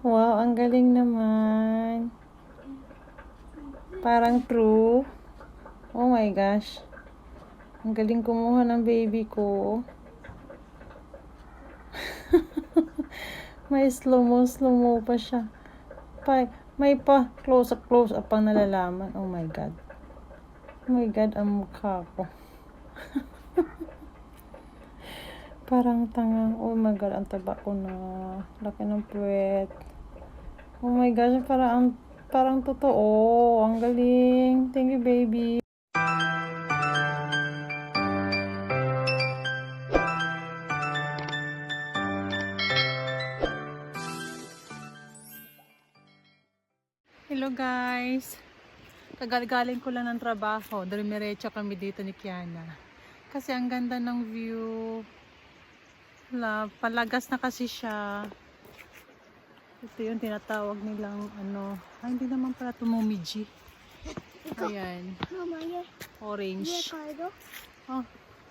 Wow, ang galing naman. Parang true. Oh my gosh. Ang galing kumuha ng baby ko. may slow mo, slow mo pa siya. Pa, may pa close up, close up pang nalalaman. Oh my God. Oh my God, ang mukha ko. Parang tanga. Oh my God, ang taba ko na. Laki ng puwet. Oh my gosh, parang, ang- parang totoo. Ang galing. Thank you, baby. Hello guys. Kagagaling ko lang ng trabaho. Dumiretso kami dito ni Kiana. Kasi ang ganda ng view. La, palagas na kasi siya. Ito yung tinatawag nilang ano. Ay, hindi naman pala tumumiji. Ayan. Orange. Oh,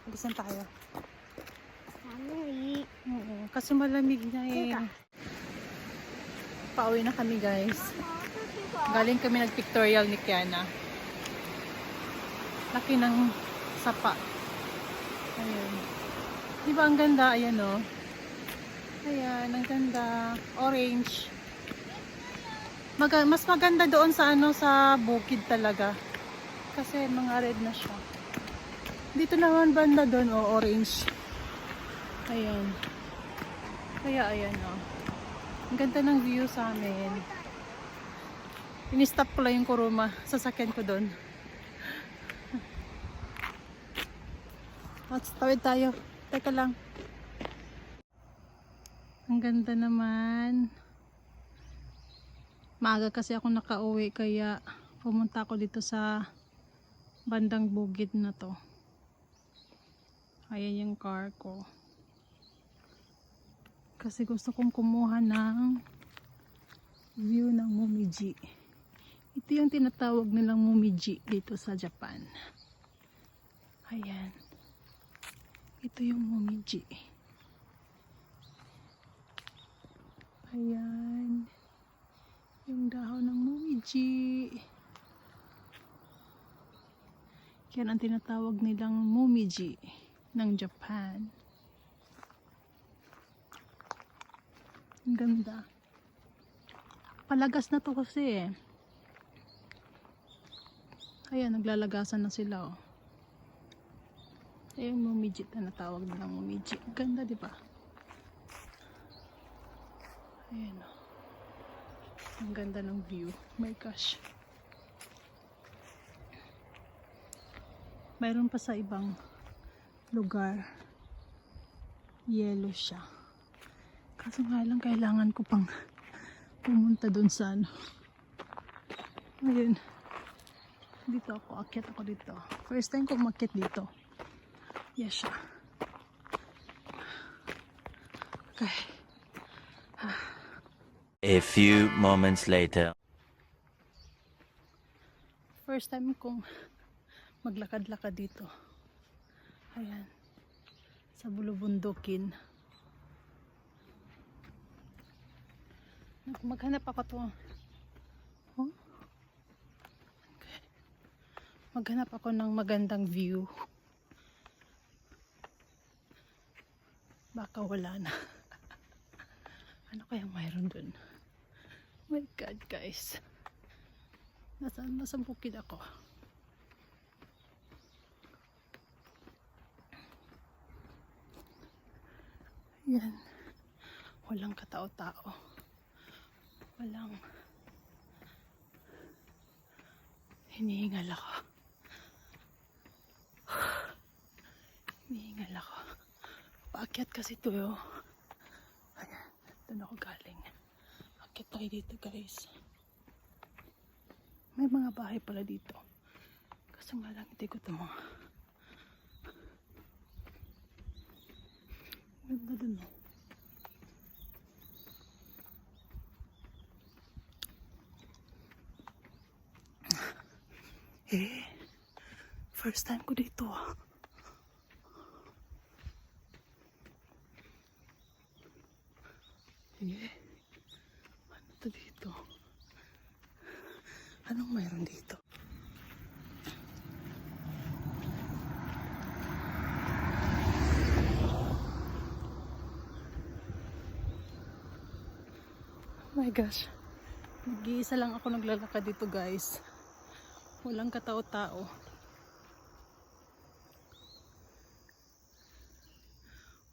gusto tayo. Sana i. Oo, kasi malamig na eh. Pauwi na kami guys. Galing kami nag-pictorial ni Kiana. Laki ng sapa. Ayan. Di ba ang ganda? Ayan o. Ayan, ang ganda. Orange. Maga- mas maganda doon sa ano sa bukid talaga. Kasi mga red na siya. Dito naman banda doon o orange. Ayan. Kaya ayan o. Ang ganda ng view sa amin. Ini-stop ko lang yung kuruma. Sasakyan ko doon. At tawid tayo. Teka lang. Ang ganda naman. Maaga kasi ako nakauwi kaya pumunta ako dito sa bandang bukid na to. Ayan yung car ko. Kasi gusto kong kumuha ng view ng Momiji. Ito yung tinatawag nilang Momiji dito sa Japan. Ayan. Ito yung Momiji. Ayan. Yung dahon ng Momiji. Yan ang tinatawag nilang Momiji ng Japan. Ang ganda. Palagas na to kasi eh. Ayan, naglalagasan na sila oh. Ayan, mumijit na natawag nilang mumijit. Ang Ganda, di ba? Ayan oh. Ang ganda ng view. My gosh. Mayroon pa sa ibang lugar. Yellow siya. Kaso nga lang kailangan ko pang pumunta dun sa ano. Ayun. Dito ako, akyat ako dito. First time ko umakyat dito. Yes siya. Okay. A few moments later. First time kong maglakad-lakad dito. Ayan. Sa bulubundukin. Maghanap ako to. Oh? Okay. Maghanap ako ng magandang view. Baka wala na. ano kaya mayroon dun? My God, guys. Nasa, nasa bukid ako. Yan. Walang katao-tao. Walang hinihingal ako. Hinihingal ako. Paakyat kasi ito yo. Ayan. Doon ako galing. Tayo dito guys. May mga bahay pala dito. Kaso nga lang hindi ko ito mga Ganda dun oh. Eh, first time ko dito ah. Eh, Anong mayroon dito? Oh my gosh. Nag-iisa lang ako naglalakad dito guys. Walang katao-tao.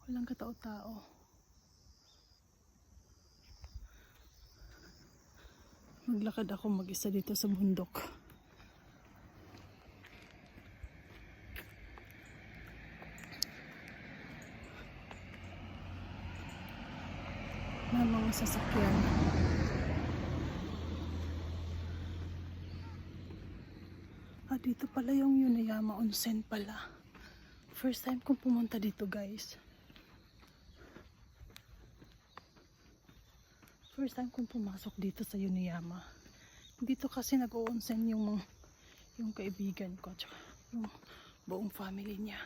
Walang katao-tao. Maglakad ako mag-isa dito sa bundok. May mga sasakyan. Ah, dito pala yung Yunayama Onsen pala. First time kong pumunta dito guys. First time kong pumasok dito sa Yunayama. Dito kasi nag-o-onsen yung yung kaibigan ko tsaka yung buong family niya.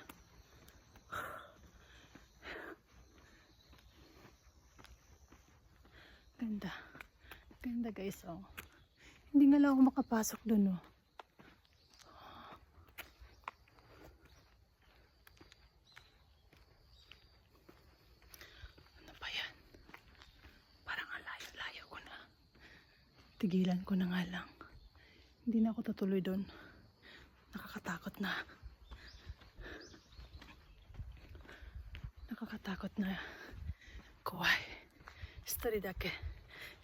Ganda. Ganda guys oh. Hindi nga lang ako makapasok dun oh. Ano ba yan? Parang ang layo-layo ko na. Tigilan ko na nga lang. Hindi na ako tutuloy doon. Nakakatakot na. Nakakatakot na. Kuwai. Story dake.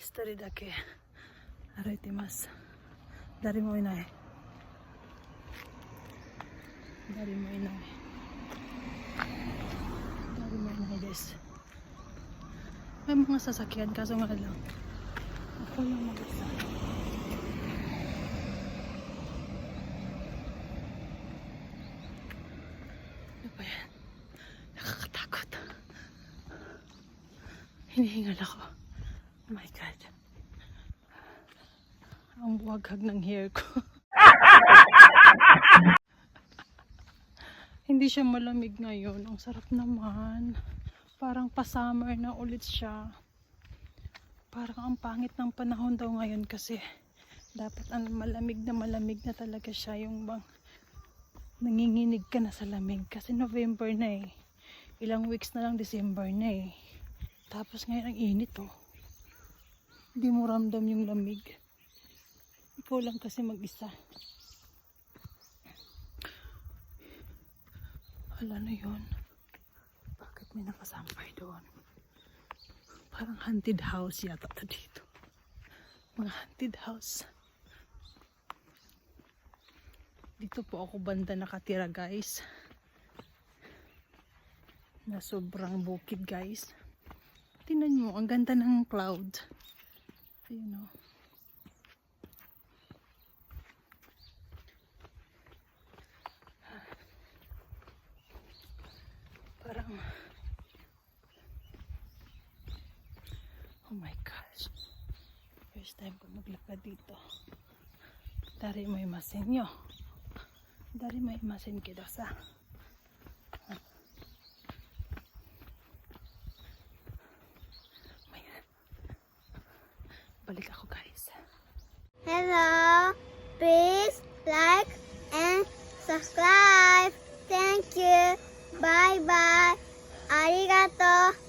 Story dake. Araytimasu. Dari mo inay. Dari mo inay. Dari mo inay desu. May mga sasakyan kaso nga lang. Ako lang mag-isa. Ano ba. Hinihingal ako. Oh my God. Ang buwaghag ng hair ko. Hindi siya malamig ngayon. Ang sarap naman. Parang pa-summer na ulit siya. Parang ang pangit ng panahon daw ngayon kasi dapat ang malamig na malamig na talaga siya yung bang nanginginig ka na sa lamig kasi November na eh. Ilang weeks na lang December na eh. Tapos ngayon ang init oh. Hindi mo ramdam yung lamig. Ikaw lang kasi mag-isa. Wala na yun. Bakit may nakasampay doon? Parang haunted house yata to dito. Mga haunted house. Dito po ako banda nakatira guys. Na sobrang bukid guys. Tingnan mo, ang ganda ng cloud. Ayun o. Parang Oh my gosh. First time ko maglakad dito. Dari mo imasin nyo. Dari mo imasin kidasa. Ayan. Balik ako guys. Hello. Please like and subscribe. Thank you. Bye bye. ありがとう。